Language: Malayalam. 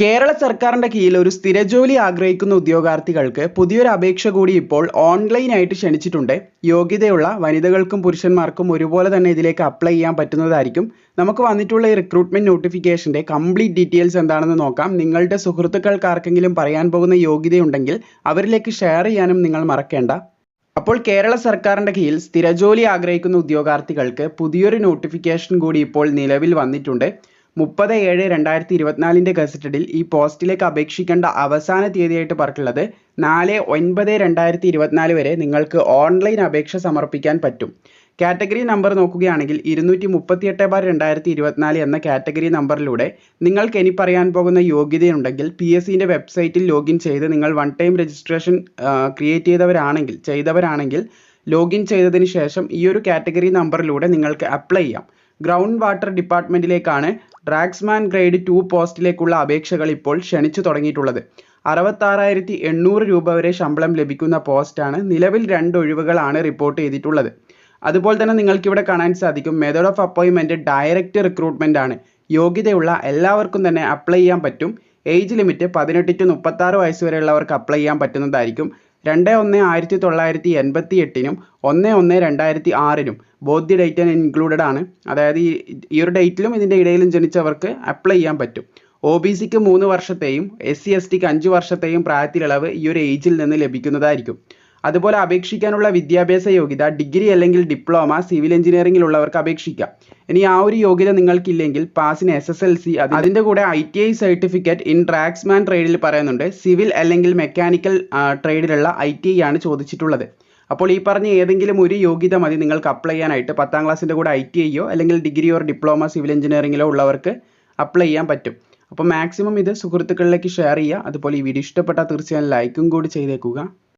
കേരള സർക്കാരിന്റെ കീഴിൽ ഒരു സ്ഥിരജോലി ആഗ്രഹിക്കുന്ന ഉദ്യോഗാർത്ഥികൾക്ക് പുതിയൊരു അപേക്ഷ കൂടി ഇപ്പോൾ ഓൺലൈനായിട്ട് ക്ഷണിച്ചിട്ടുണ്ട്. യോഗ്യതയുള്ള വനിതകൾക്കും പുരുഷന്മാർക്കും ഒരുപോലെ തന്നെ ഇതിലേക്ക് അപ്ലൈ ചെയ്യാൻ പറ്റുന്നതായിരിക്കും. നമുക്ക് വന്നിട്ടുള്ള ഈ റിക്രൂട്ട്മെന്റ് നോട്ടിഫിക്കേഷന്റെ കംപ്ലീറ്റ് ഡീറ്റെയിൽസ് എന്താണെന്ന് നോക്കാം. നിങ്ങളുടെ സുഹൃത്തുക്കൾക്ക് ആർക്കെങ്കിലും പറയാൻ പോകുന്ന യോഗ്യതയുണ്ടെങ്കിൽ അവരിലേക്ക് ഷെയർ ചെയ്യാനും നിങ്ങൾ മറക്കേണ്ട. അപ്പോൾ കേരള സർക്കാരിന്റെ കീഴിൽ സ്ഥിരജോലി ആഗ്രഹിക്കുന്ന ഉദ്യോഗാർത്ഥികൾക്ക് പുതിയൊരു നോട്ടിഫിക്കേഷൻ കൂടി ഇപ്പോൾ നിലവിൽ വന്നിട്ടുണ്ട്. മുപ്പത് ഏഴ് രണ്ടായിരത്തി ഇരുപത്തിനാലിന്റെ ഗസറ്റഡിൽ ഈ പോസ്റ്റിലേക്ക് അപേക്ഷിക്കേണ്ട അവസാന തീയതിയായിട്ട് പറഞ്ഞിട്ടുള്ളത് നാല് ഒൻപത് രണ്ടായിരത്തി ഇരുപത്തിനാല് വരെ നിങ്ങൾക്ക് ഓൺലൈൻ അപേക്ഷ സമർപ്പിക്കാൻ പറ്റും. കാറ്റഗറി നമ്പർ നോക്കുകയാണെങ്കിൽ ഇരുന്നൂറ്റി മുപ്പത്തിയെട്ട് ബാർ രണ്ടായിരത്തി ഇരുപത്തിനാല് എന്ന കാറ്റഗറി നമ്പറിലൂടെ നിങ്ങൾക്ക് ഇനി പറയാൻ പോകുന്ന യോഗ്യതയുണ്ടെങ്കിൽ പി എസ് സിന്റെ വെബ്സൈറ്റിൽ ലോഗിൻ ചെയ്ത് നിങ്ങൾ വൺ ടൈം രജിസ്ട്രേഷൻ ക്രിയേറ്റ് ചെയ്തവരാണെങ്കിൽ ചെയ്തവരാണെങ്കിൽ ലോഗിൻ ചെയ്തതിന് ശേഷം ഈ ഒരു കാറ്റഗറി നമ്പറിലൂടെ നിങ്ങൾക്ക് അപ്ലൈ ചെയ്യാം. ഗ്രൗണ്ട് വാട്ടർ ഡിപ്പാർട്ട്മെന്റിലേക്കാണ് ഡ്രാഗ്സ്മാൻ ഗ്രേഡ് ടു പോസ്റ്റിലേക്കുള്ള അപേക്ഷകൾ ഇപ്പോൾ ക്ഷണിച്ചു തുടങ്ങിയിട്ടുള്ളത്. അറുപത്താറായിരത്തി എണ്ണൂറ് രൂപ വരെ ശമ്പളം ലഭിക്കുന്ന പോസ്റ്റാണ് നിലവിൽ രണ്ട് ഒഴിവുകളാണ് റിപ്പോർട്ട് ചെയ്തിട്ടുള്ളത്. അതുപോലെ തന്നെ നിങ്ങൾക്ക് ഇവിടെ കാണാൻ സാധിക്കും മെത്തേഡ് ഓഫ് അപ്പോയിൻമെന്റ് ഡയറക്റ്റ് റിക്രൂട്ട്മെന്റ് ആണ്. യോഗ്യതയുള്ള എല്ലാവർക്കും തന്നെ അപ്ലൈ ചെയ്യാൻ പറ്റും. ഏജ് ലിമിറ്റ് പതിനെട്ട് ടു മുപ്പത്താറ് വയസ്സ് വരെയുള്ളവർക്ക് അപ്ലൈ ചെയ്യാൻ പറ്റുന്നതായിരിക്കും. രണ്ട് ഒന്ന് ആയിരത്തി തൊള്ളായിരത്തി എൺപത്തി എട്ടിനും ഒന്ന് ഒന്ന് രണ്ടായിരത്തി ആറിനും ദി ഡേറ്റ് ഇൻക്ലൂഡഡ് ആണ്. അതായത് ഈ ഒരു ഡേറ്റിലും ഇതിന്റെ ഇടയിലും ജനിച്ചവർക്ക് അപ്ലൈ ചെയ്യാൻ പറ്റും. ഒ ബി സിക്ക് മൂന്ന് വർഷത്തെയും എസ് സി എസ് ടിക്ക് അഞ്ച് വർഷത്തെയും പ്രായത്തിലിളവ് ഈ ഒരു ഏജിൽ നിന്ന് ലഭിക്കുന്നതായിരിക്കും. അതുപോലെ അപേക്ഷിക്കാനുള്ള വിദ്യാഭ്യാസ യോഗ്യത ഡിഗ്രി അല്ലെങ്കിൽ ഡിപ്ലോമ സിവിൽ എഞ്ചിനീയറിംഗിൽ ഉള്ളവർക്ക് അപേക്ഷിക്കാം. ഇനി ആ ഒരു യോഗ്യത നിങ്ങൾക്കില്ലെങ്കിൽ പാസിന് എസ് എസ് എൽ സി അതിന്റെ കൂടെ I T I certificate in draughtsman ട്രേഡിൽ പറയുന്നുണ്ട്. സിവിൽ അല്ലെങ്കിൽ മെക്കാനിക്കൽ ട്രേഡിലുള്ള ഐ ടി ഐ ആണ് ചോദിച്ചിട്ടുള്ളത്. അപ്പോൾ ഈ പറഞ്ഞ ഏതെങ്കിലും ഒരു യോഗ്യത മതി നിങ്ങൾക്ക് അപ്ലൈ ചെയ്യാനായിട്ട്. പത്താം ക്ലാസ്സിന്റെ കൂടെ ഐ ടി ഐയോ അല്ലെങ്കിൽ ഡിഗ്രി ഓർ ഡിപ്ലോമ സിവിൽ എഞ്ചിനീയറിംഗിലോ ഉള്ളവർക്ക് അപ്ലൈ ചെയ്യാൻ പറ്റും. അപ്പോൾ മാക്സിമം ഇത് സുഹൃത്തുക്കളിലേക്ക് ഷെയർ ചെയ്യുക. അതുപോലെ ഈ വീഡിയോ ഇഷ്ടപ്പെട്ടാൽ തീർച്ചയായും ലൈക്കും കൂടി ചെയ്തേക്കുക.